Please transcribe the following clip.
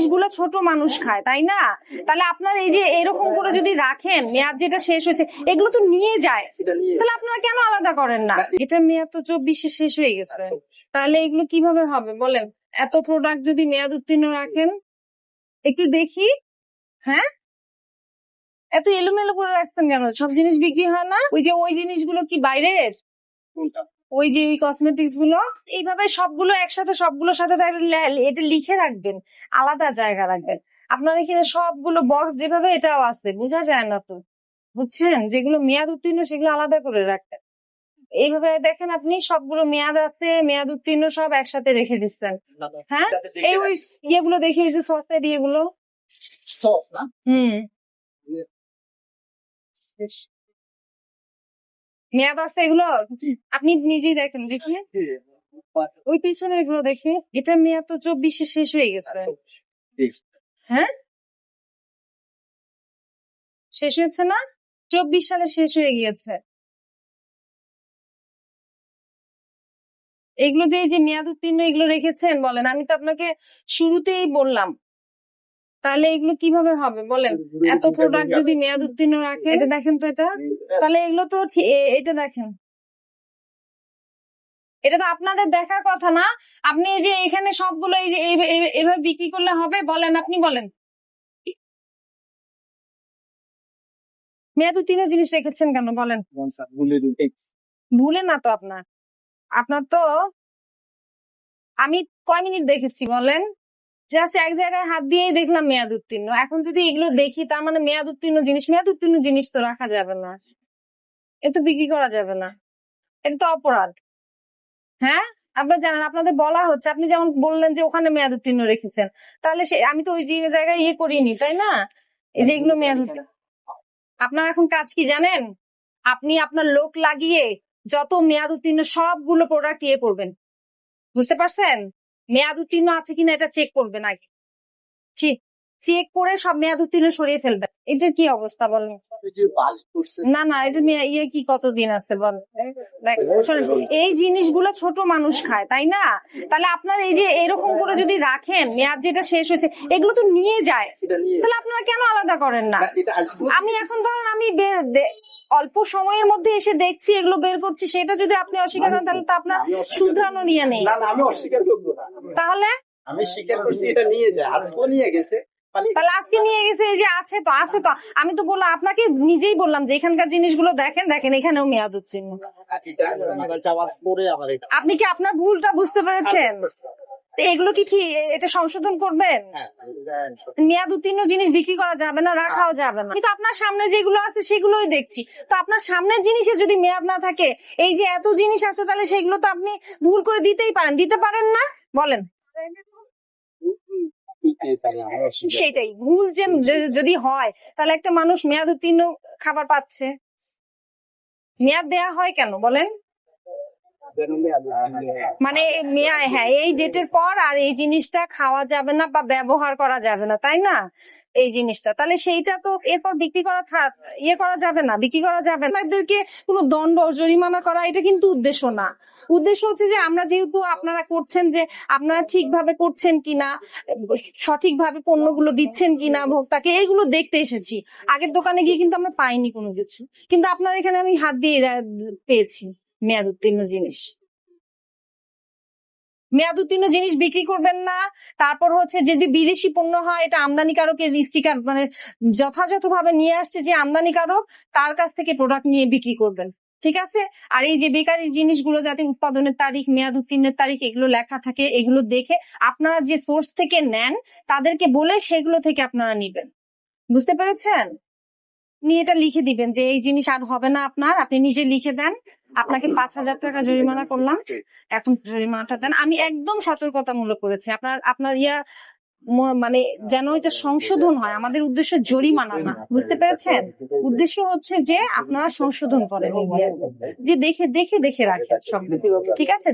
জিনিসগুলো ছোট মানুষ খায় তাই না? তাহলে আপনার এই যে এরকম করে যদি রাখেন মেয়াদ যেটা শেষ হয়েছে এগুলো তো নিয়ে যায়। তাহলে আপনারা কেন আলাদা করেন না? এটা মেয়াদ তো চব্বিশে শেষ হয়ে গেছে। তাহলে এগুলো কীভাবে হবে? বলেন এত প্রোডাক্ট যদি মেয়াদ উত্তীর্ণ রাখেন একটু দেখি। হ্যাঁ? এত এলোমেলো করে রাখছেন কেন? সব জিনিস বিক্রি হয় না? ওই যে ওই জিনিসগুলো কি বাইরের? ওই যে ওই কসমেটিক্সগুলো এইভাবে সবগুলো একসাথে সবগুলোর সাথে এটা লিখে রাখবেন আলাদা জায়গা রাখবেন। আপনার এখানে সবগুলো বক্স যেভাবে এটাও আছে বোঝা যায় না তো? বুঝছেন? যেগুলো মেয়াদ উত্তীর্ণ সেগুলো আলাদা করে রাখবেন এইভাবে দেখেন আপনি সবগুলো মেয়াদ আছে মেয়াদ উত্তীর্ণ সব একসাথে রেখে দিচ্ছেন। হ্যাঁ? এই ওই ইয়েগুলো দেখে এই যে সসের ইয়েগুলো। সস না? হুম। মেয়াদ আছে এগুলো? আপনি নিজেই দেখেন দেখি। ওই পিছনে এগুলো দেখে। এটা মেয়াদ তো চব্বিশে শেষ হয়ে গেছে। হ্যাঁ? শেষ হয়েছে না? চব্বিশ সালে শেষ হয়ে গিয়েছে। এগুলো যে এই যে মেয়াদ উত্তীর্ণ এগুলো রেখেছেন বলেন আমি তো আপনাকে শুরুতেই বললাম। তাহলে এগুলো কীভাবে হবে? বলেন এত প্রোডাক্ট যদি মেয়াদ উত্তীর্ণ রাখে এটা দেখেন তো এটা। তাহলে এগুলো তো এটা দেখেন। এটা তো আপনাদের দেখার কথা না। আপনি এই যে এখানে সবগুলো এই যে এভাবে বিক্রি করলে হবে? বলেন আপনি বলেন। মেয়াদ উত্তীর্ণ জিনিস রেখেছেন কেন? বলেন। ভুলে না তো আপনার। আপনার তো আমি কয় মিনিট দেখেছি বলেন? জাস্ট এক জায়গায় হাত দিয়েই দেখলাম মেয়াদ উত্তীর্ণ। এখন যদি এগুলো দেখি, তার মানে মেয়াদ উত্তীর্ণ জিনিস, মেয়াদ উত্তীর্ণ জিনিস তো রাখা যাবে না। এটা তো বিক্রি করা যাবে না। এটা তো অপরাধ। হ্যাঁ? আপনারা জানেন, আপনাদের বলা হচ্ছে, আপনি যেমন বললেন যে ওখানে মেয়াদ উত্তীর্ণ রেখেছেন, তাহলে সে, আমি তো ওই যে জায়গায় ইয়ে করিনি, তাই না? এই যে এগুলো মেয়াদ আপনার এখন কাজ কি জানেন? আপনি আপনার লোক লাগিয়ে যত মেয়াদ উত্তীর্ণ সবগুলো প্রোডাক্ট ইয়ে করবেন। বুঝতে পারছেন? মেয়াদ উত্তীর্ণ আছে কিনা এটা চেক করবেন আগে। চেক করে সব মেয়াদ উত্তীর্ণ সরিয়ে ফেলবে। এটার কি অবস্থা বলেন? না না এটা মেয়া- ইয়ে কি কতদিন আছে বল? এই জিনিসগুলো ছোট মানুষ খায় তাই না? তাহলে আপনার এই যে এরকম করে যদি রাখেন মেয়াদ যেটা শেষ হয়েছে এগুলো তো নিয়ে যায়। তাহলে আপনারা কেন আলাদা করেন না? আমি এখন ধরুন আমি অল্প সময়ের মধ্যে এসে দেখছি এগুলো বের করছি সেটা যদি আপনি অস্বীকার করেন তাহলে তো আপনার শুধরানো নিয়ে নেই। আমি অস্বীকার করব না। তাহলে? আমি স্বীকার করছি এটা নিয়ে যায়। আজকেও নিয়ে গেছে তাহলে আজকে নিয়ে গেছে এই যে আছে তো আছে তো। আমি তো বললাম আপনাকে নিজেই বললাম যে এখানকার জিনিসগুলো দেখেন দেখেন এখানেও মেয়াদ এটা আপনি কি আপনার ভুলটা বুঝতে পেরেছেন? এগুলো কি ঠিক এটা সংশোধন করবেন? হ্যাঁ মেয়াদ উত্তীর্ণ জিনিস বিক্রি করা যাবে না রাখাও যাবে না। কিন্তু আপনার সামনে যেগুলো আছে সেগুলোই দেখছি। তো আপনার সামনের জিনিসে যদি মেয়াদ না থাকে এই যে এত জিনিস আছে তাহলে সেগুলো তো আপনি ভুল করে দিতেই পারেন। দিতে পারেন না? বলেন। সেটাই ভুল যে- যদি হয় তাহলে একটা মানুষ মেয়াদ উত্তীর্ণ খাবার পাচ্ছে। মেয়াদ দেয়া হয় কেন বলেন? মানে হ্যাঁ এই ডেটের পর আর এই জিনিসটা খাওয়া যাবে না বা ব্যবহার করা যাবে না, তাই না? এই জিনিসটা, তাহলে সেইটা তো এরপর বিক্রি করা ইয়ে করা যাবে না, বিক্রি করা যাবে না। এদেরকে কোনো দণ্ড জরিমানা করা, এটা কিন্তু উদ্দেশ্য না। উদ্দেশ্য হচ্ছে যে আমরা যেহেতু আপনারা করছেন যে আপনারা ঠিকভাবে করছেন কিনা, সঠিকভাবে পণ্যগুলো দিচ্ছেন কিনা ভোক্তাকে, এইগুলো দেখতে এসেছি। আগের দোকানে গিয়ে কিন্তু আমরা পাইনি কোনো কিছু। কিন্তু আপনার এখানে আমি হাত দিয়ে পেয়েছি। মেয়াদ উত্তীর্ণ জিনিস। মেয়াদ উত্তীর্ণ জিনিস বিক্রি করবেন না। তারপর হচ্ছে যদি বিদেশি পণ্য হয়, এটা আমদানিকারকের রিস্টিকার মানে যথাযথভাবে নিয়ে আসছে যে আমদানিকারক, তার কাছ থেকে প্রোডাক্ট নিয়ে বিক্রি করবেন। ঠিক আছে? আর এই যে বেকারি জিনিসগুলো যাতে উৎপাদনের তারিখ, মেয়াদ উত্তীর্ণের তারিখ, এগুলো লেখা থাকে, এগুলো দেখে আপনারা যে সোর্স থেকে নেন, তাদেরকে বলে সেগুলো থেকে আপনারা নিবেন। বুঝতে পেরেছেন? নিয়ে এটা লিখে দিবেন যে এই জিনিস আর হবে না আপনার, আপনি নিজে লিখে দেন। আপনাকে পাঁচ হাজার টাকা জরিমানা করলাম। এখন জরিমানাটা দেন। আমি একদম সতর্কতামূলক করেছি। আপনার আপনার ইয়া মানে যেন এটা সংশোধন হয়। আমাদের উদ্দেশ্য জরিমানা না। বুঝতে পেরেছেন? উদ্দেশ্য হচ্ছে যে আপনারা সংশোধন করেন যে দেখে দেখে দেখে রাখেন সব ঠিক আছে?